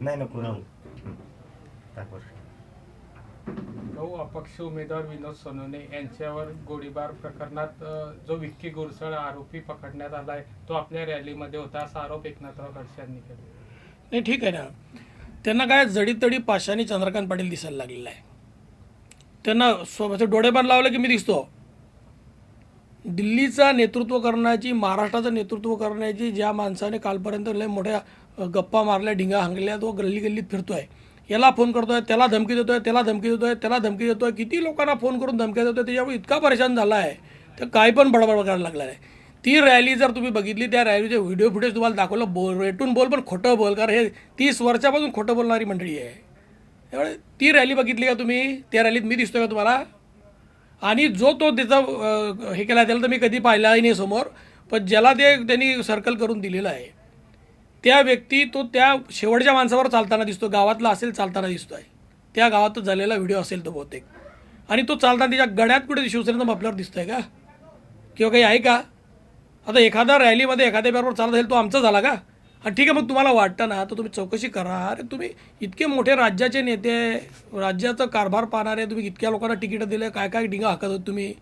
नाही नको भाऊ अपक्ष उमेदवार विनोद सोनवणे यांच्यावर गोळीबार प्रकरणात जो विक्की गुरसळ आरोपी पकडण्यात आलाय तो आपल्या रॅलीमध्ये होता असा आरोप एकनाथराव खडसे यांनी केला. नाही ठीक आहे ना. त्यांना काय जडीतडी पाशाने चंद्रकांत पाटील दिसायला लागलेला आहे. त्यांना स्वतःचे डोळे पण लावले की मी दिसतो. दिल्लीचा नेतृत्व करण्याची महाराष्ट्राचं नेतृत्व करण्याची ज्या माणसाने कालपर्यंत लय मोठ्या गप्पा मारल्या ढिंगा हांगल्या तो गल्ली गल्लीत फिरतो आहे याला फोन करतो आहे त्याला धमकी देतो आहे त्याला धमकी देतो आहे त्याला धमकी देतो आहे किती लोकांना फोन करून धमक्या आहे त्याच्यामुळे इतका परेशान झाला आहे. तर काय पण बडबड करायला लागला आहे. ती रॅली जर तुम्ही बघितली त्या रॅलीचे व्हिडिओ फुटेज तुम्हाला दाखवलं बोल रेटून बोल पण खोटं बोल कारण हे तीस वर्षापासून खोटं बोलणारी मंडळी आहे. त्यामुळे ती रॅली बघितली का तुम्ही? त्या रॅलीत मी दिसतो का तुम्हाला? आणि जो तो त्याचा हे केला त्याला तर मी कधी पाहिलाही नाही समोर पण ज्याला ते त्यांनी सर्कल करून दिलेलं आहे त्या व्यक्ती तो त्या शेवटच्या माणसावर चालताना दिसतो गावातला असेल चालताना दिसतो आहे त्या गावात झालेला व्हिडिओ असेल तो बहुतेक. आणि तो चालताना त्याच्या गड्यात कुठे शिवसेनेचं मफलर दिसतोय का? किंवा काही आहे का? आता एखादा रॅलीमध्ये एखाद्या बरोबर चालत असेल तो आमचा झाला का? ठीक आहे मग तुम्हाला वाटतं ना तर तुम्ही चौकशी करा. अरे तुम्ही इतके मोठे राज्याचे नेते राज्याचा कारभार पाहणारे तुम्ही इतक्या लोकांना तिकीटं दिले काय काय डिंगा हाकत होत तुम्ही?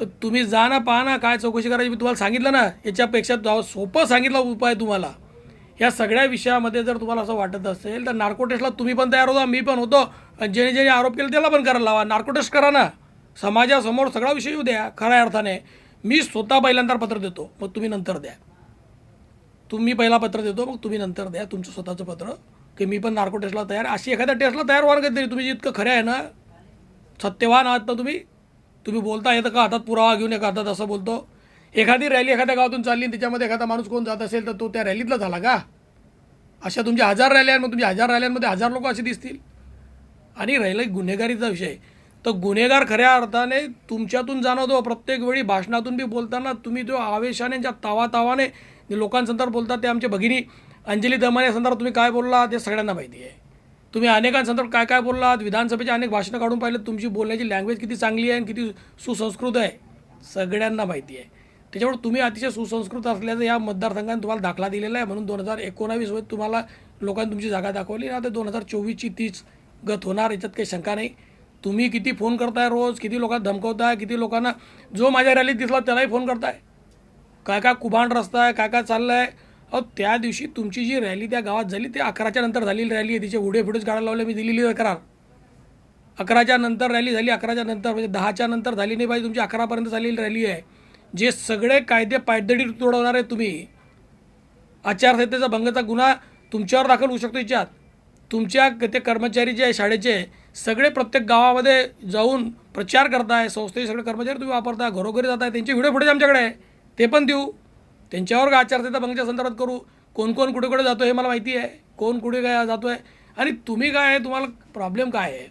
तर तुम्ही जा ना पहा ना काय चौकशी करायची. मी तुम्हाला सांगितलं ना याच्यापेक्षा सोपं सांगितलं उपाय तुम्हाला. या सगळ्या विषयामध्ये जर तुम्हाला असं वाटत असेल तर नार्को टेस्टला तुम्ही पण तयार होता मी पण होतो. आणि ज्याने ज्याने आरोप केले त्याला पण करायला लावा. नार्को टेस्ट करा ना. समाजासमोर सगळा विषय येऊ द्या खऱ्या अर्थाने. मी स्वतः पहिल्यांदा पत्र देतो मग तुम्ही नंतर द्या. तुम्ही पहिला पत्र देतो मग तुम्ही नंतर द्या तुमचं स्वतःचं पत्र. की मी पण नार्को टेस्टला तयार अशी एखाद्या टेस्टला तयार व्हा ना कधीतरी तुम्ही जितकं खरं आहे ना सत्यवान आहात ना तुम्ही तुम्ही बोलता येतं का हातात पुरावा घेऊन एका हातात असं बोलतो. एखादी रॅली एखाद्या गावातून चालली आणि त्याच्यामध्ये एखादा माणूस कोण जात असेल तर तो त्या रॅलीतला झाला का? अशा तुमच्या हजार रॅल्या आहेत मग तुमच्या हजार रॅल्यांमध्ये हजार लोक असे दिसतील. आणि राहिला गुन्हेगारीचा विषय तर गुन्हेगार खऱ्या अर्थाने तुमच्यातून जाणवतो. प्रत्येक वेळी भाषणातून बी बोलताना तुम्ही जो आवेशाने ज्या तावातावाने लोकांसंदर्भात बोलतात ते आमच्या भगिनी अंजली दमाने संदर्भात तुम्ही काय बोलला ते सगळ्यांना माहिती आहे. तुम्ही अनेकांसंदर्भात काय काय बोललात विधानसभेचे अनेक भाषणं काढून पाहिले तुमची बोलण्याची लँग्वेज किती चांगली आहे आणि किती सुसंस्कृत आहे सगळ्यांना माहिती आहे. त्याच्यामुळे तुम्ही अतिशय सुसंस्कृत असल्याचं या मतदारसंघाने तुम्हाला दाखला दिलेला आहे. म्हणून दोन हजार एकोणावीसमध्ये तुम्हाला लोकांनी तुमची जागा दाखवली आता दोन हजार चोवीसची तीच गत होणार याच्यात काही शंका नाही. तुम्ही किती फोन करताय रोज किती लोकांना धमकवताय किती लोकांना जो माझ्या रॅलीत दिसला त्यालाही फोन करताय. काय काय कुभांड रस्ता आहे काय काय चाललं आहे अहो त्या दिवशी तुमची जी रॅली त्या गावात झाली ते अकराच्या नंतर झालेली रॅली आहे. तिचे व्हिडिओ फुटेज काढायला लावले मी दिलेली तक्रार. अकराच्या नंतर रॅली झाली अकराच्या नंतर म्हणजे दहाच्या नंतर झाली नाही पाहिजे तुमची अकरापर्यंत झालेली रॅली आहे. जे सगळे कायदे पायदडी तोडवणार आहे तुम्ही. आचारसंहितेचा भंगाचा गुन्हा तुमच्यावर दाखल होऊ शकतो याच्यात. तुमच्या क- ते कर्मचारी जे आहे शाळेचे सगळे प्रत्येक गावामध्ये जाऊन प्रचार करताय संस्थेचे सगळे कर्मचारी तुम्ही वापरताय घरोघरी जाताय त्यांचे व्हिडिओ फुटेज आमच्याकडे आहे. ते पण देऊ. त्यांच्यावर आचारसंहिता बंगच्या संदर्भात करू? कोण कोण कुठे कुठे जातो हे मला माहिती आहे. कोण कुठे काय जातो आहे आणि तुम्ही काय आहे तुम्हाला प्रॉब्लेम काय आहे?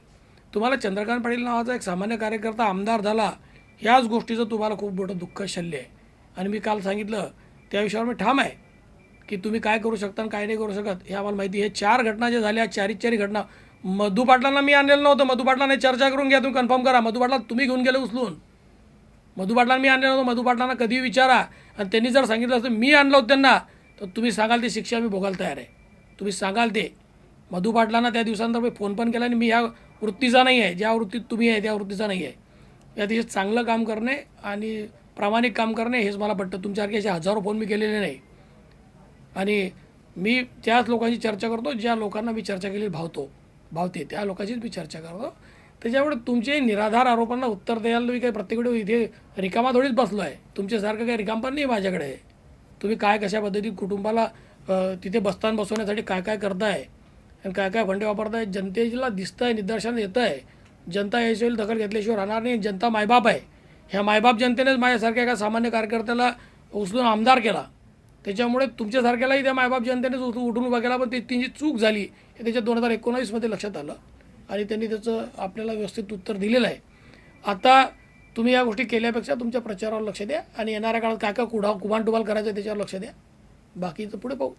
तुम्हाला चंद्रकांत पाटील नावाचा एक सामान्य कार्यकर्ता आमदार झाला ह्याच गोष्टीचं तुम्हाला खूप मोठं दुःख शल्य आहे. आणि मी काल सांगितलं त्या विषयावर मी ठाम आहे. की तुम्ही काय करू शकता आणि काय नाही करू शकत हे आम्हाला माहिती हे चार घटना ज्या झाल्या चारी चारी घटना. मधू पाटलांना मी आणलेलं नव्हतं. मधू पाटलांना चर्चा करून घ्या तुम्ही कन्फर्म करा. मधू पाटला तुम्ही घेऊन गेले उचलून. मधू पाटलांना मी आणलेलं नव्हतं. मधू पाटलांना कधी विचारा. आणि त्यांनी जर सांगितलं असतं मी आणलं होतं त्यांना तर तुम्ही सांगाल ते शिक्षा मी भोगायला तयार आहे. तुम्ही सांगाल ते. मधू पाटलांना त्या दिवसानंतर मी फोन पण केला आणि मी ह्या वृत्तीचा नाही आहे. ज्या वृत्तीत तुम्ही आहे त्या वृत्तीचा नाही आहे. या दिवशी चांगलं काम करणे आणि प्रामाणिक काम करणे हेच मला पटतं. तुमच्यासारखे असे हजारो फोन मी केलेले नाही. आणि मी त्याच लोकांची चर्चा करतो ज्या लोकांना मी चर्चा केली भावतो भावते त्या लोकांचीच मी चर्चा करतो. त्याच्यामुळे तुमचे निराधार आरोपांना उत्तर द्यायला मी काही प्रत्येक वेळी इथे रिकामा थोडीच बसलो आहे तुमच्यासारखं काही रिकाम पण नाही माझ्याकडे. तुम्ही काय कशा पद्धतीत कुटुंबाला तिथे बसतान बसवण्यासाठी काय काय करताय आणि काय काय फंडे वापरताय जनतेला दिसतं आहे निदर्शन येतं आहे जनता याशिवाय दखल घेतल्याशिवाय राहणार नाही. जनता मायबाप आहे. ह्या मायबाप जनतेनेच माझ्यासारख्या एका सामान्य कार्यकर्त्याला उचलून आमदार केला. त्याच्यामुळे तुमच्यासारख्यालाही त्या मायबाप जनतेनेच उठ उठून उभा केला पण ती त्यांची चूक झाली. हे त्याच्या दोन हजार एकोणावीसमध्ये लक्षात आलं. आणि त्यांनी त्याचं आपल्याला व्यवस्थित उत्तर दिलेलं आहे. आता तुम्ही या गोष्टी केल्यापेक्षा तुमच्या प्रचारावर लक्ष द्या आणि येणाऱ्या काळात काय काय कुडा टुबाल करायचं आहे त्याच्यावर लक्ष द्या. बाकीचं पुढे पाहू.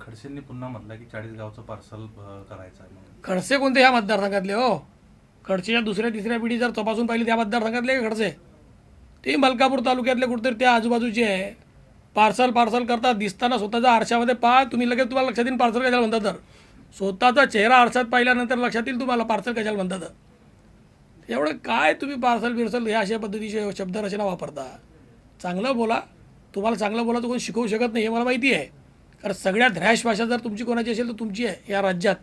खडसेंनी पुन्हा म्हटलं की चाळीस गावचं पार्सल करायचं खडसे कोणते ह्या मतदारसंघातले हो? खडसेच्या दुसऱ्या तिसऱ्या पिढी जर तपासून पाहिली त्या मतदारसंघातले खडसे? ते मलकापूर तालुक्यातले कुठेतरी त्या आजूबाजूचे आहे. पार्सल पार्सल करता दिसताना स्वतःच्या आरशामध्ये पहा. तुम्ही लगेच तुम्हाला लक्षात येईल पार्सल कशाला म्हणतात तर. स्वतःचा चेहरा आरशात पाहिल्यानंतर लक्षात येईल तुम्हाला पार्सल कशाला म्हणतात एवढं काय तुम्ही पार्सल बिर्सल ह्या अशा पद्धतीचे शब्दरचना वापरता? चांगलं बोला. तुम्हाला चांगलं बोला तर कोण शिकवू शकत नाही हे मला माहिती आहे. कारण सगळ्यात रॅश भाषा जर तुमची कोणाची असेल तर तुमची आहे या राज्यात.